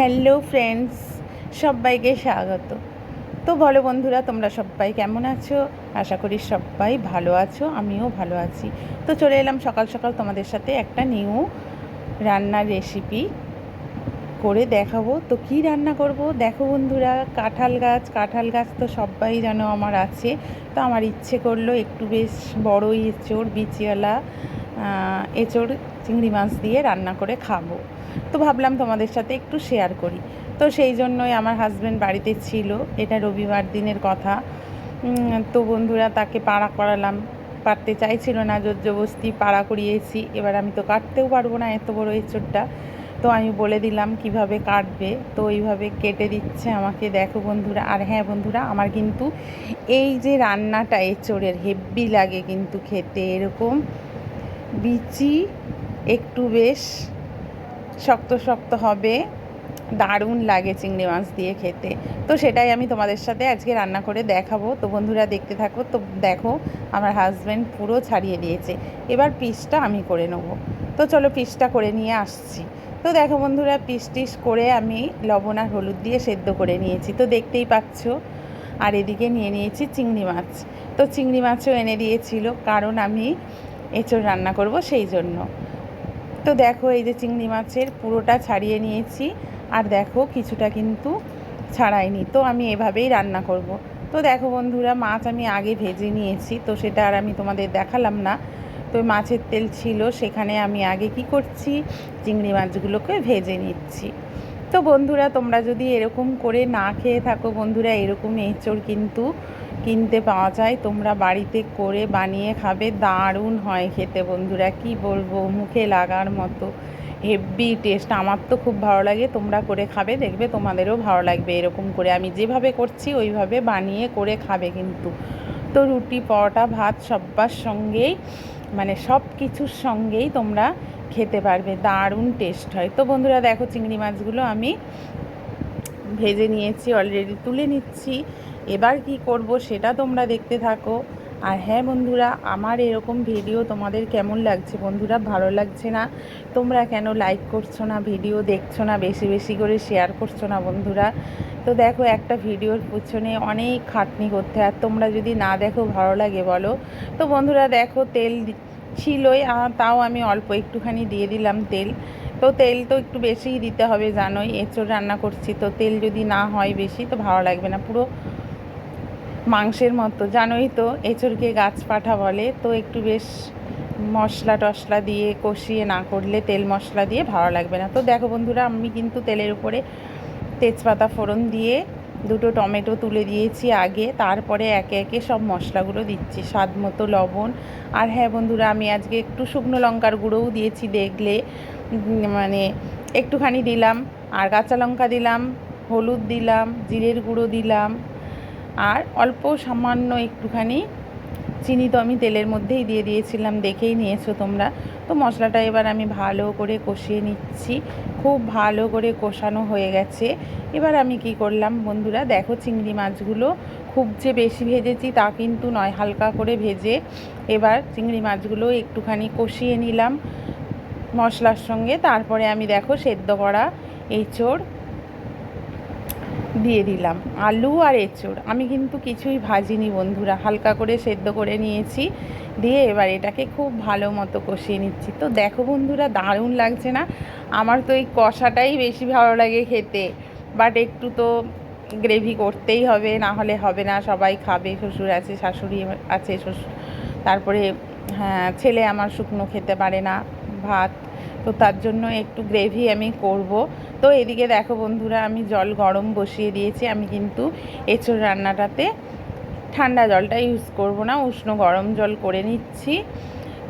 Hello friends, সবাইকে স্বাগত। তো বলো বন্ধুরা, তোমরা সবাই কেমন আছো? আশা করি সবাই ভালো আছো, আমিও ভালো আছি। তো চলে এলাম সকাল সকাল তোমাদের সাথে একটা নিউ রান্নার রেসিপি করে দেখাবো। তো কি রান্না করব? দেখো বন্ধুরা, কাঁঠাল গাছ কাঁঠাল গাছ তো সবাই যেন আমার আছে। তো আমার ইচ্ছে করল একটু বেশ বড়ই এঁচড়, বিচিওয়ালা এঁচড় চিংড়ি মাছ দিয়ে রান্না করে খাব। তো ভাবলাম তোমাদের সাথে একটু শেয়ার করি। তো সেই জন্যই আমার হাজব্যান্ড বাড়িতে ছিল, এটা রবিবার দিনের কথা। তো বন্ধুরা তাকে পাড়া করালাম। পারতে চাইছিল না জোর জবস্তি পাড়া করিয়েছি। এবার আমি তো কাটতেও পারব না এত বড় এঁচড়টা। তো আমি বলে দিলাম কীভাবে কাটবে। তো এইভাবে কেটে দিচ্ছে আমাকে। দেখো বন্ধুরা, আর হ্যাঁ বন্ধুরা, আমার কিন্তু এই যে রান্নাটা এঁচড়ের হেব্বি লাগে কিন্তু খেতে। এরকম বিচি একটু বেশ শক্ত শক্ত হবে। দারুণ লাগে চিংড়ি মাছ দিয়ে খেতে। তো সেটাই আমি তোমাদের সাথে আজকে রান্না করে দেখাবো। তো বন্ধুরা দেখতে থাকো। তো দেখো, আমার হাজব্যান্ড পুরো ছাড়িয়ে দিয়েছে। এবার পিসটা আমি করে নেব। তো চলো পিসটা করে নিয়ে আসছি। তো দেখো বন্ধুরা পিস টিস করে আমি লবণ আর হলুদ দিয়ে সেদ্ধ করে নিয়েছি। তো দেখতেই পাচ্ছ, আর এদিকে নিয়ে নিয়েছি চিংড়ি মাছ। তো চিংড়ি মাছও এনে দিয়েছিল, কারণ আমি এঁচড় রান্না করব সেই জন্য। তো দেখো এই যে চিংড়ি মাছের পুরোটা ছাড়িয়ে নিয়েছি, আর দেখো কিছুটা কিন্তু ছাড়াইনি। তো আমি এভাবেই রান্না করব। তো দেখো বন্ধুরা, মাছ আমি আগে ভেজে নিয়েছি, তো সেটা আর আমি তোমাদের দেখালাম না। তো মাছের তেল ছিল, সেখানে আমি আগে কি করছি, চিংড়ি মাছগুলোকে ভেজে নিচ্ছি। তো বন্ধুরা, তোমরা যদি এরকম করে না খেয়ে থাকো বন্ধুরা, এরকম এঁচড় কিন্তু কিনতে পাওয়া যায়, তোমরা বাড়িতে করে বানিয়ে খাবে। দারুণ হয় খেতে বন্ধুরা, কি বলব? মুখে লাগার মতো হেভি টেস্ট আমার তো খুব ভালো লাগে, তোমরা করে খাবে, দেখবে তোমাদেরও ভালো লাগবে। এরকম করে আমি যেভাবে করছি, ওইভাবে বানিয়ে করে খাবে কিন্তু। তো রুটি, পরোটা, ভাত সব্বার সঙ্গেই মানে সব কিছুর সঙ্গেই তোমরা খেতে পারবে। দারুণ টেস্ট হয়। তো বন্ধুরা, দেখো চিংড়ি মাছগুলো আমি ভেজে নিয়েছি অলরেডি তুলে নিচ্ছি। এবার কি করব সেটা তোমরা দেখতে থাকো। আর হ্যাঁ বন্ধুরা, আমার এরকম ভিডিও তোমাদের কেমন লাগছে? বন্ধুরা, ভালো লাগছে না? তোমরা কেন লাইক করছ না? ভিডিও দেখছ না? বেশি বেশি করে শেয়ার করছ না বন্ধুরা? তো দেখো, একটা ভিডিওর পিছনে অনেক খাটনি করতে আর তোমরা যদি না দেখো, ভালো লাগে বলো। তো বন্ধুরা, দেখো তেল ছিলই তাও আমি অল্প একটুখানি দিয়ে দিলাম তেল। তো তেল তো একটু বেশিই দিতে হবে, জানোই, এঁচড় রান্না করছি, তো তেল যদি না হয় বেশি, তো ভালো লাগবে না, পুরো মাংসের মতো, জানোই তো, এঁচড়কে গাছ পাঠা বলে, তো একটু বেশ মশলা টশলা দিয়ে কষিয়ে না করলে তেল মশলা দিয়ে ভালো লাগবে না। তো দেখো বন্ধুরা, আমি কিন্তু তেলের উপরে তেজপাতা ফোড়ন দিয়ে দুটো টমেটো তুলে দিয়েছি আগে, তারপরে একে একে সব মশলাগুলো দিচ্ছি, স্বাদ মতো লবণ। আর হ্যাঁ বন্ধুরা, আমি আজকে একটু শুকনো লঙ্কার গুঁড়োও দিয়েছি দেখলে। মানে একটুখানি দিলাম, আর কাঁচা লঙ্কা দিলাম, হলুদ দিলাম, জিরের গুঁড়ো দিলাম, আর অল্প সামান্য একটুখানি চিনি তো আমি তেলের মধ্যেই দিয়ে দিয়েছিলাম, দেখেই নিয়েছো তোমরা। তো মশলাটা এবার আমি ভালো করে কষিয়ে নিচ্ছি, খুব ভালো করে কষানো হয়ে গেছে। এবার আমি কি করলাম বন্ধুরা, দেখো চিংড়ি মাছগুলো খুব যে বেশি ভেজেছি তা কিন্তু নয়, হালকা করে ভেজে এবার চিংড়ি মাছগুলো একটুখানি কষিয়ে নিলাম। মশলার সঙ্গে, তারপরে আমি দেখো সেদ্ধ করা এঁচড় দিয়ে দিলাম, আলু আর এঁচড়। আমি কিন্তু কিছুই ভাজিনি বন্ধুরা, হালকা করে সেদ্ধ করে নিয়েছি, দিয়ে এবার এটাকে খুব ভালো মতো কষিয়ে নিচ্ছি। তো দেখো বন্ধুরা, দারুণ লাগছে না? আমার তো এই কষাটাই বেশি ভালো লাগে খেতে বাট একটু তো গ্রেভি করতেই হবে, না হলে হবে না, সবাই খাবে, শ্বশুর আছে, শাশুড়ি আছে, শ্বশুর, তারপরে হ্যাঁ ছেলে আমার শুকনো খেতে পারে না। ভাত, তো তার জন্য একটু গ্রেভি আমি করব। তো এদিকে দেখো বন্ধুরা, আমি জল গরম বসিয়ে দিয়েছি। আমি কিন্তু এঁচড় রান্নাটাতে ঠান্ডা জলটা ইউজ করব না, উষ্ণ গরম জল করে নিচ্ছি।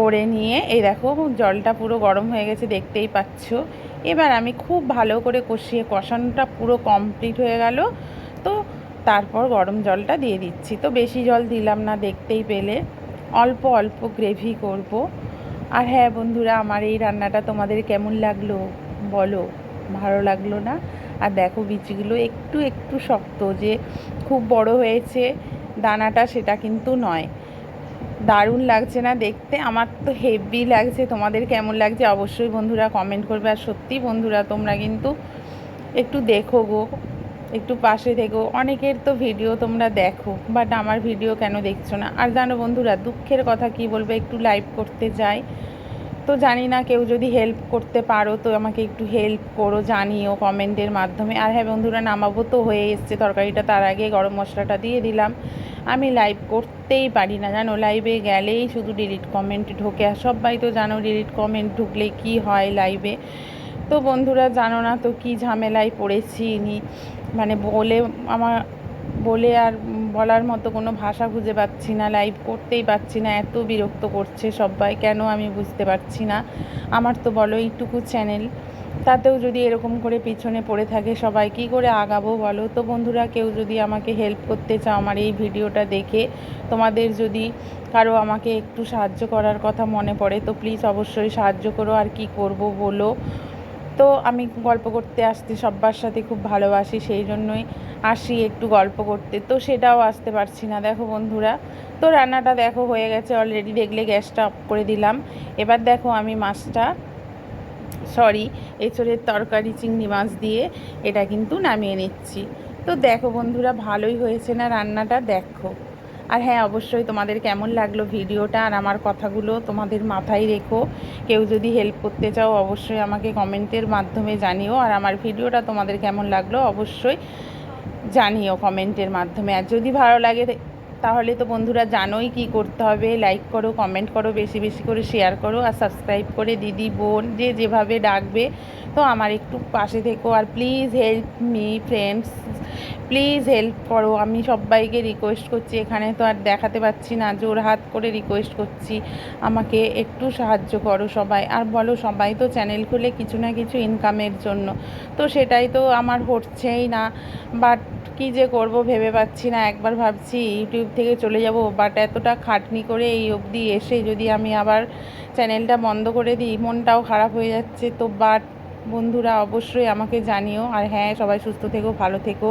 করে নিয়ে, এই দেখো জলটা পুরো গরম হয়ে গেছে, দেখতেই পাচ্ছ। এবার আমি খুব ভালো করে কষিয়ে, কষানোটা পুরো কমপ্লিট হয়ে গেল। তো তারপর গরম জলটা দিয়ে দিচ্ছি। তো বেশি জল দিলাম না, দেখতেই পেলে। অল্প অল্প গ্রেভি করব। আর হ্যাঁ বন্ধুরা, আমার এই রান্নাটা তোমাদের কেমন লাগল বলো? ভালো লাগল না? আর দেখো বিচিগুলো একটু একটু শক্ত, যে খুব বড় হয়েছে দানাটা সেটা কিন্তু নয়। দারুণ লাগছে না দেখতে? আমার তো হেভি লাগছে। তোমাদের কেমন লাগছে অবশ্যই বন্ধুরা কমেন্ট করবে। আর সত্যি বন্ধুরা, তোমরা কিন্তু একটু দেখো গো, একটু পাশে থেকো। অনেকের তো ভিডিও তোমরা দেখো বাট আমার ভিডিও কেন দেখছ না? আর জানো বন্ধুরা, দুঃখের কথা কি বলব? একটু লাইভ করতে যাই। তো জানি না, কেউ যদি হেল্প করতে পারো তো আমাকে একটু হেল্প করো, জানিও কমেন্টের মাধ্যমে। আর হ্যাঁ বন্ধুরা, নামাবো তো হয়ে এসছে তরকারিটা, তার আগে গরম মশলাটা দিয়ে দিলাম। আমি লাইভ করতেই পারি না, জানো? লাইভে গেলেই শুধু ডিলিট কমেন্ট ঢোকে। আর সবাই তো জানো ডিলিট কমেন্ট ঢুকলে কি হয় লাইভে তো বন্ধুরা, জানো না তো কি ঝামেলায় পড়েছি নি? মানে বলে আমার, বলে আর বলার মতো কোনো ভাষা খুঁজে পাচ্ছি না লাইভ করতেই পারছি না, এত বিরক্ত করছে সবাই, কেন আমি বুঝতে পারছি না? আমার তো বলো এইটুকু চ্যানেল তাতেও যদি এরকম করে পিছনে পড়ে থাকে সবাই, কী করে আগাবো বলো? তো বন্ধুরা, কেউ যদি আমাকে হেল্প করতে চাও আমার এই ভিডিওটা দেখে, তোমাদের যদি কারও আমাকে একটু সাহায্য করার কথা মনে পড়ে, তো প্লিজ অবশ্যই সাহায্য করো। আর কি করব বলো? তো আমি গল্প করতে আসতে সব্বার সাথে খুব ভালোবাসি, সেই জন্যই আসি একটু গল্প করতে। তো সেটাও আসতে পারছি না, দেখো বন্ধুরা। তো রান্নাটা দেখো হয়ে গেছে অলরেডি দেখলে গ্যাসটা অফ করে দিলাম। এবার দেখো আমি মাছটা সরি এঁচড়ের তরকারি চিংড়ি মাছ দিয়ে এটা কিন্তু নামিয়ে নিচ্ছি। তো দেখো বন্ধুরা, ভালোই হয়েছে না রান্নাটা? দেখো। আর হ্যাঁ অবশ্যই তোমাদের কেমন লাগল ভিডিওটা আর আমার কথাগুলো তোমাদের মাথায় রেখো। কেউ যদি হেল্প করতে চাও, অবশ্যই আমাকে কমেন্টের মাধ্যমে জানিও। আর আমার ভিডিওটা তোমাদের কেমন লাগল, অবশ্যই জানিও কমেন্টের মাধ্যমে। আর যদি ভালো লাগে, তাহলে তো বন্ধুরা জানোই কি করতে হবে। লাইক করো কমেন্ট করো, বেশি বেশি করে শেয়ার করো আর সাবস্ক্রাইব করে দিদি, বোন, যে যেভাবে ডাকবে, তো আমার একটু পাশে থেকো। আর please help me friends please help করো। আমি সবাইকে রিকোয়েস্ট করছি, এখানে তো আর দেখাতে পাচ্ছি না, জোর হাত করে রিকোয়েস্ট করছি। আমাকে একটু সাহায্য করো সবাই। আর বলো, সবাই তো চ্যানেল খুলে কিছু না কিছু ইনকামের জন্য। তো সেটাই তো আমার হচ্ছেই না। বাট কী যে করব ভেবে পাচ্ছি না। একবার ভাবছি ইউটিউব থেকে চলে যাব। বাট এতটা খাটনি করে এই অবধি এসে যদি আমি আবার চ্যানেলটা বন্ধ করে দিই, মনটাও খারাপ হয়ে যাচ্ছে। তো বাট বন্ধুরা, অবশ্যই আমাকে জানিও। আর হ্যাঁ সবাই সুস্থ থেকো, ভালো থেকো।